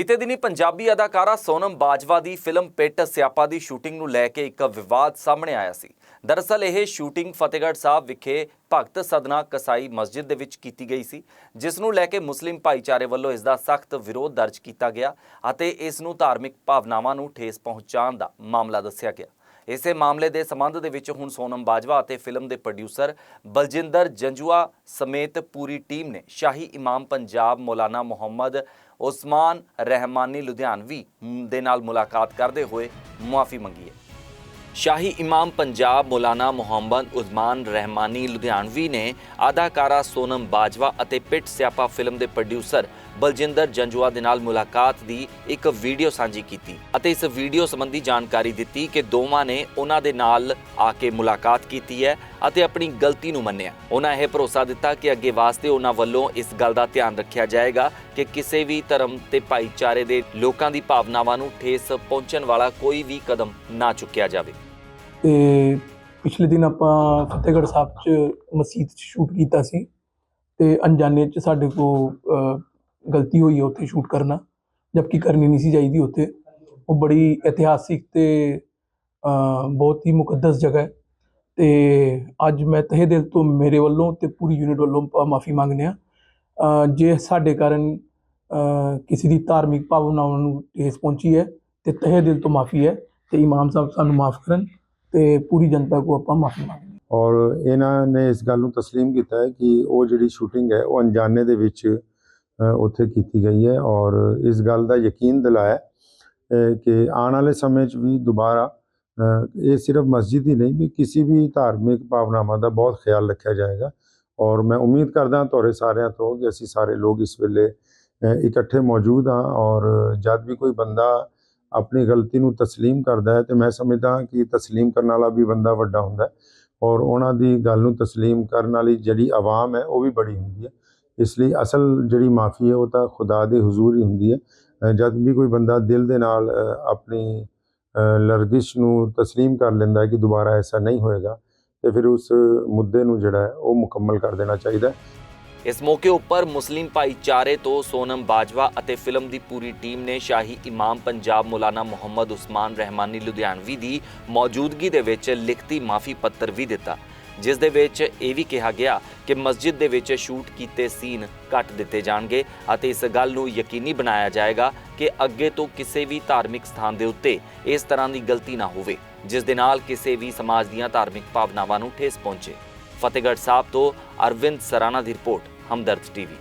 ਬੀਤੇ ਦਿਨੀ ਪੰਜਾਬੀ ਅਦਾਕਾਰਾ ਸੋਨਮ ਬਾਜਵਾ ਦੀ ਫਿਲਮ ਪਿੱਟ ਸਿਆਪਾ ਦੀ ਸ਼ੂਟਿੰਗ ਨੂੰ ਲੈ ਕੇ ਇੱਕ ਵਿਵਾਦ ਸਾਹਮਣੇ ਆਇਆ ਸੀ। ਦਰਅਸਲ ਇਹ ਸ਼ੂਟਿੰਗ ਫਤਿਹਗੜ੍ਹ ਸਾਹਿਬ ਵਿਖੇ ਭਗਤ ਸਦਨਾ ਕਸਾਈ ਮਸਜਿਦ ਦੇ ਵਿੱਚ ਕੀਤੀ ਗਈ ਸੀ, ਜਿਸ ਨੂੰ ਲੈ ਕੇ ਮੁਸਲਿਮ ਭਾਈਚਾਰੇ ਵੱਲੋਂ ਇਸ ਦਾ ਸਖਤ ਵਿਰੋਧ ਦਰਜ ਕੀਤਾ ਗਿਆ ਅਤੇ ਇਸ ਨੂੰ ਧਾਰਮਿਕ ਭਾਵਨਾਵਾਂ ਨੂੰ ਠੇਸ ਪਹੁੰਚਾਉਣ ਦਾ ਮਾਮਲਾ ਦੱਸਿਆ ਗਿਆ। ਇਸੇ ਮਾਮਲੇ ਦੇ ਸੰਬੰਧ ਦੇ ਵਿੱਚ ਹੁਣ ਸੋਨਮ ਬਾਜਵਾ ਅਤੇ ਫਿਲਮ ਦੇ ਪ੍ਰੋਡਿਊਸਰ ਬਲਜਿੰਦਰ ਜੰਜੂਆ ਸਮੇਤ ਪੂਰੀ ਟੀਮ ਨੇ ਸ਼ਾਹੀ ਇਮਾਮ ਪੰਜਾਬ ਮੌਲਾਨਾ ਮੁਹੰਮਦ ਉਸਮਾਨ ਰਹਿਮਾਨੀ ਲੁਧਿਆਣਵੀ ਦੇ ਨਾਲ ਮੁਲਾਕਾਤ ਕਰਦੇ ਹੋਏ ਮੁਆਫੀ ਮੰਗੀ ਹੈ। ਸ਼ਾਹੀ ਇਮਾਮ ਪੰਜਾਬ ਮੌਲਾਨਾ ਮੁਹੰਮਦ ਉਜ਼ਮਾਨ ਰਹਿਮਾਨੀ ਲੁਧਿਆਣਵੀ ਨੇ ਅਦਾਕਾਰਾ ਸੋਨਮ ਬਾਜਵਾ ਅਤੇ ਪਿੱਟ ਸਿਆਪਾ ਫਿਲਮ ਦੇ ਪ੍ਰੋਡਿਊਸਰ ਬਲਜਿੰਦਰ ਜੰਜੂਆ ਦੇ ਨਾਲ ਮੁਲਾਕਾਤ ਦੀ ਇੱਕ ਵੀਡੀਓ ਸਾਂਝੀ ਕੀਤੀ ਅਤੇ ਇਸ ਵੀਡੀਓ ਸੰਬੰਧੀ ਜਾਣਕਾਰੀ ਦਿੱਤੀ ਕਿ ਦੋਵਾਂ ਨੇ ਉਹਨਾਂ ਦੇ ਨਾਲ ਆ ਕੇ ਮੁਲਾਕਾਤ ਕੀਤੀ ਹੈ ਅਤੇ ਆਪਣੀ ਗਲਤੀ ਨੂੰ ਮੰਨਿਆ। ਉਹਨਾਂ ਇਹ ਭਰੋਸਾ ਦਿੱਤਾ ਕਿ ਅੱਗੇ ਵਾਸਤੇ ਉਹਨਾਂ ਵੱਲੋਂ ਇਸ ਗੱਲ ਦਾ ਧਿਆਨ ਰੱਖਿਆ ਜਾਏਗਾ ਕਿ ਕਿਸੇ ਵੀ ਧਰਮ ਤੇ ਭਾਈਚਾਰੇ ਦੇ ਲੋਕਾਂ ਦੀ ਭਾਵਨਾਵਾਂ ਨੂੰ ਠੇਸ ਪਹੁੰਚਣ ਵਾਲਾ ਕੋਈ ਵੀ ਕਦਮ ਨਾ ਚੁੱਕਿਆ ਜਾਵੇ। ਤੇ ਪਿਛਲੇ ਦਿਨ ਆਪਾਂ ਫਤਿਹਗੜ੍ਹ ਸਾਹਿਬ 'ਚ ਮਸਜਿਦ 'ਚ ਸ਼ੂਟ ਕੀਤਾ ਸੀ ਤੇ ਅਣਜਾਣੇ 'ਚ ਸਾਡੇ ਕੋ ਗਲਤੀ ਹੋਈ ਹੈ ਉੱਥੇ ਸ਼ੂਟ ਕਰਨਾ, ਜਦਕਿ ਕਰਨੀ ਨਹੀਂ ਸੀ ਚਾਹੀਦੀ ਉੱਥੇ। ਉਹ ਬੜੀ ਇਤਿਹਾਸਿਕ ਤੇ ਬਹੁਤ ਹੀ ਮੁਕੱਦਸ ਜਗ੍ਹਾ ਹੈ। ਤੇ ਅੱਜ ਮੈਂ ਤਹਿ ਦਿਲ ਤੋਂ ਮੇਰੇ ਵੱਲੋਂ ਤੇ ਪੂਰੀ ਯੂਨਿਟ ਵੱਲੋਂ ਮਾਫੀ ਮੰਗਦੇ ਆ ਜੇ ਸਾਡੇ ਕਾਰਨ ਕਿਸੇ ਦੀ ਧਾਰਮਿਕ ਭਾਵਨਾਵਾਂ ਨੂੰ ਠੇਸ ਪਹੁੰਚੀ ਹੈ, ਤੇ ਤਹਿ ਦਿਲ ਤੋਂ ਮਾਫੀ ਹੈ। ਤੇ ਇਮਾਮ ਸਾਹਿਬ ਸਾਨੂੰ ਮਾਫ ਕਰਨ। ਤੇ ਪੂਰੀ ਜਨਤਾ ਕੋ ਆਪਾਂ ਮਾਫੀ ਮੰਗਦੇ ਹਾਂ ਔਰ ਇਹਨਾਂ ਨੇ ਇਸ ਗੱਲ ਨੂੰ تسلیم ਕੀਤਾ ਹੈ ਕਿ ਉਹ ਜਿਹੜੀ ਸ਼ੂਟਿੰਗ ਹੈ ਉਹ ਅਣਜਾਣੇ ਦੇ ਵਿੱਚ ਅ, ਉੱਥੇ ਕੀਤੀ ਗਈ ਹੈ ਔਰ ਇਸ ਗੱਲ ਦਾ ਯਕੀਨ ਦਿਲਾਇਆ ਅ, ਕਿ ਆਉਣ ਵਾਲੇ ਸਮੇਂ 'ਚ ਵੀ ਦੁਬਾਰਾ ਅ, ਇਹ ਸਿਰਫ ਮਸਜਿਦ ਹੀ ਨਹੀਂ ਵੀ ਕਿਸੇ ਵੀ ਧਾਰਮਿਕ ਭਾਵਨਾਵਾਂ ਦਾ ਬਹੁਤ ਖਿਆਲ ਰੱਖਿਆ ਜਾਏਗਾ ਔਰ ਮੈਂ ਉਮੀਦ ਕਰਦਾ ਤੁਹਾਡੇ ਸਾਰਿਆਂ ਤੋਂ ਕਿ ਅਸੀਂ ਸਾਰੇ ਲੋਕ ਇਸ ਵੇਲੇ ਅ, ਇਕੱਠੇ ਮੌਜੂਦ ਹਾਂ ਔਰ ਜਦ ਵੀ ਕੋਈ ਬੰਦਾ ਆਪਣੀ ਗਲਤੀ ਨੂੰ تسلیم ਕਰਦਾ ਹੈ ਤੇ ਮੈਂ ਸਮਝਦਾ ਕਿ تسلیم ਕਰਨ ਵਾਲਾ ਵੀ ਬੰਦਾ ਵੱਡਾ ਹੁੰਦਾ ਹੈ ਔਰ ਉਹਨਾਂ ਦੀ ਗੱਲ ਨੂੰ تسلیم ਕਰਨ ਵਾਲੀ ਜਿਹੜੀ ਆਵਾਮ ਹੈ ਉਹ ਵੀ ਬੜੀ ਹੁੰਦੀ ਹੈ ਇਸ ਲਈ ਅਸਲ ਜਿਹੜੀ ਮਾਫੀ ਹੈ ਉਹ ਤਾਂ ਖੁਦਾ ਦੇ ਹਜ਼ੂਰ ਹੀ ਹੁੰਦੀ ਹੈ ਅ, ਜਦ ਵੀ ਕੋਈ ਬੰਦਾ ਦਿਲ ਦੇ ਨਾਲ ਅ, ਆਪਣੀ ਅ, ਲਰਜ਼ਿਸ਼ ਨੂੰ تسلیم ਕਰ ਲੈਂਦਾ ਹੈ ਕਿ ਦੁਬਾਰਾ ਐਸਾ ਨਹੀਂ ਹੋਏਗਾ ਤੇ ਫਿਰ ਉਸ ਮੁੱਦੇ ਨੂੰ ਜਿਹੜਾ ਹੈ ਉਹ ਮੁਕੰਮਲ ਕਰ ਦੇਣਾ ਚਾਹੀਦਾ ਹੈ ਇਸ ਮੌਕੇ ਉੱਪਰ ਮੁਸਲਿਮ ਭਾਈਚਾਰੇ ਤੋਂ ਸੋਨਮ ਬਾਜਵਾ ਅਤੇ ਫਿਲਮ ਦੀ ਪੂਰੀ ਟੀਮ ਨੇ ਸ਼ਾਹੀ ਇਮਾਮ ਪੰਜਾਬ ਮੌਲਾਨਾ ਮੁਹੰਮਦ ਉਸਮਾਨ ਰਹਿਮਾਨੀ ਲੁਧਿਆਣਵੀ ਦੀ ਮੌਜੂਦਗੀ ਦੇ ਵਿੱਚ ਲਿਖਤੀ ਮਾਫੀ ਪੱਤਰ ਵੀ ਦਿੱਤਾ, ਜਿਸ ਦੇ ਵਿੱਚ ਇਹ ਵੀ ਕਿਹਾ ਗਿਆ ਕਿ ਮਸਜਿਦ ਦੇ ਵਿੱਚ ਸ਼ੂਟ ਕੀਤੇ ਸੀਨ ਕੱਟ ਦਿੱਤੇ ਜਾਣਗੇ ਅਤੇ ਇਸ ਗੱਲ ਨੂੰ ਯਕੀਨੀ ਬਣਾਇਆ ਜਾਏਗਾ ਕਿ ਅੱਗੇ ਤੋਂ ਕਿਸੇ ਵੀ ਧਾਰਮਿਕ ਸਥਾਨ ਦੇ ਉੱਤੇ ਇਸ ਤਰ੍ਹਾਂ ਦੀ ਗਲਤੀ ਨਾ ਹੋਵੇ, ਜਿਸ ਦੇ ਨਾਲ ਕਿਸੇ ਵੀ ਸਮਾਜ ਦੀਆਂ ਧਾਰਮਿਕ ਭਾਵਨਾਵਾਂ ਨੂੰ ਠੇਸ ਪਹੁੰਚੇ। ਫਤਿਹਗੜ੍ਹ ਸਾਹਿਬ ਤੋਂ ਅਰਵਿੰਦ ਸਰਾਣਾ ਦੀ ਰਿਪੋਰਟ। ਹਮਦਰਦ ਟੀਵੀ